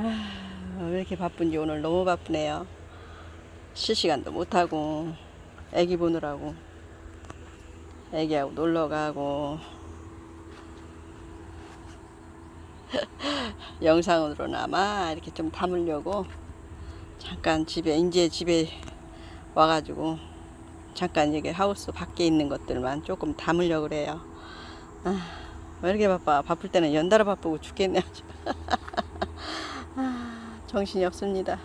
아, 왜 이렇게 바쁜지 오늘 너무 바쁘네요. 실시간도 못하고, 애기 보느라고, 애기하고 놀러 가고, 영상으로나마 이렇게 좀 담으려고 잠깐 집에, 이제 집에 와가지고 잠깐 이게 하우스 밖에 있는 것들만 조금 담으려고 그래요. 아, 왜 이렇게 바빠? 바쁠 때는 연달아 바쁘고 죽겠네 정신이 없습니다.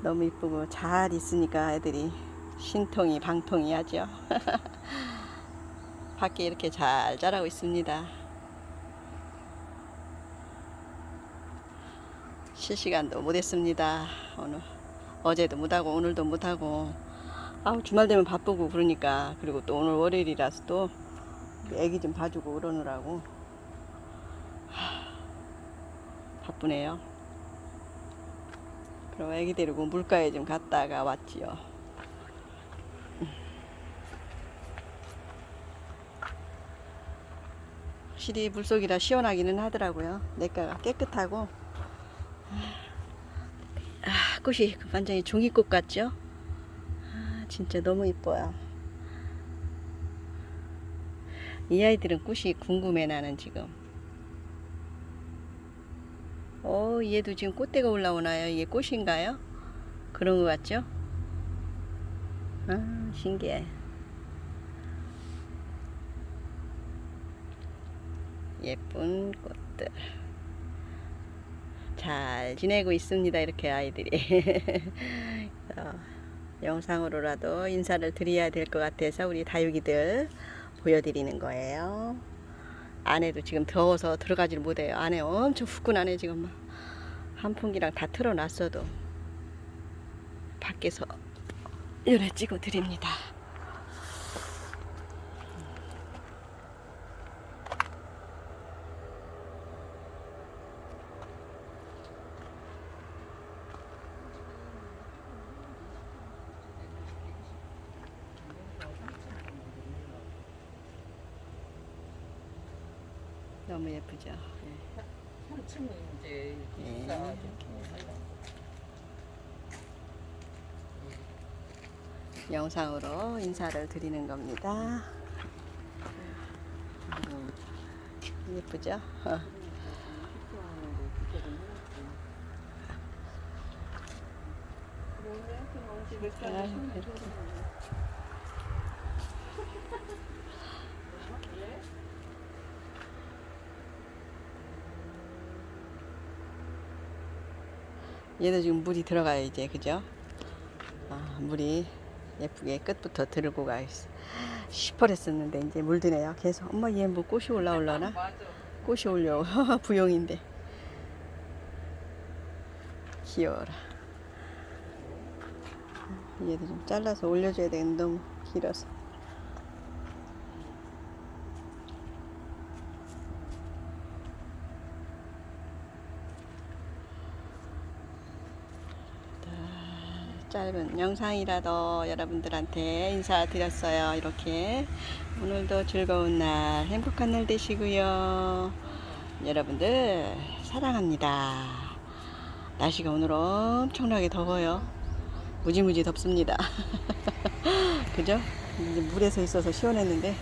너무 이쁘고 잘 있으니까 애들이 신통이 방통이 하죠. 밖에 이렇게 잘 자라고 있습니다. 실시간도 못했습니다. 오늘 어제도 못하고 오늘도 못하고 아우 주말 되면 바쁘고 그러니까 그리고 또 오늘 월요일이라서 또 애기 좀 봐주고 그러느라고 하, 바쁘네요. 그럼 애기 데리고 물가에 좀 갔다가 왔지요. 확실히 물속이라 시원하기는 하더라고요. 내가가 깨끗하고 아, 꽃이 완전히 종이꽃 같죠? 아, 진짜 너무 이뻐요. 이 아이들은 꽃이 궁금해 나는 지금. 어, 얘도 지금 꽃대가 올라오나요? 이게 꽃인가요? 그런 것 같죠? 아, 신기해. 예쁜 꽃들. 잘 지내고 있습니다. 이렇게 아이들이. 어, 영상으로라도 인사를 드려야 될 것 같아서 우리 다육이들 보여드리는 거예요. 안에도 지금 더워서 들어가질 못해요. 안에 엄청 후끈하네 지금 막. 한풍기랑 다 틀어놨어도 밖에서 열에 찍어 드립니다. 너무 예쁘죠? 네. 한층 이제 네. 비싸가지고 영상으로 인사를 드리는 겁니다. 음, 예쁘죠? 어. 아유, 이렇게. 얘도 지금 물이 들어가요 이제 그죠? 아, 물이 예쁘게 끝부터 들고 가. 시퍼랬었는데 이제 물 드네요. 계속 엄마 얘 뭐 꽃이 올라올라나? 꽃이 올려 부용인데 귀여워라. 얘도 좀 잘라서 올려줘야 되겠는데 너무 길어서. 짧은 영상이라도 여러분들한테 인사드렸어요. 이렇게 오늘도 즐거운 날, 행복한 날 되시고요. 여러분들 사랑합니다. 날씨가 오늘 엄청나게 더워요. 무지무지 덥습니다. 그죠? 물에서 있어서 시원했는데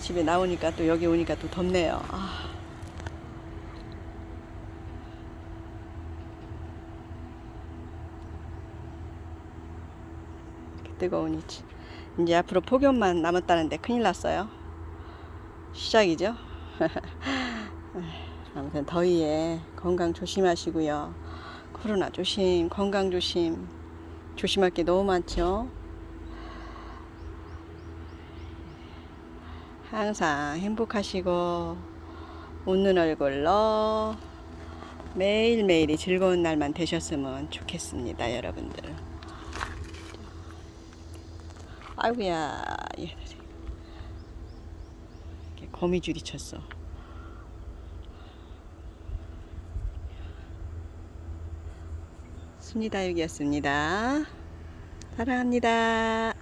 집에 나오니까 또 여기 오니까 또 덥네요. 아. 이렇게 뜨거우니 치- 이제 앞으로 폭염만 남았다는데 큰일 났어요. 시작이죠. 아무튼 더위에 건강 조심하시고요. 코로나 조심, 건강 조심. 조심할 게 너무 많죠. 항상 행복하시고 웃는 얼굴로 매일매일이 즐거운 날만 되셨으면 좋겠습니다, 여러분들. 아이고야, 얘들이. 이렇게 거미줄이 쳤어. 순이다육이었습니다. 사랑합니다.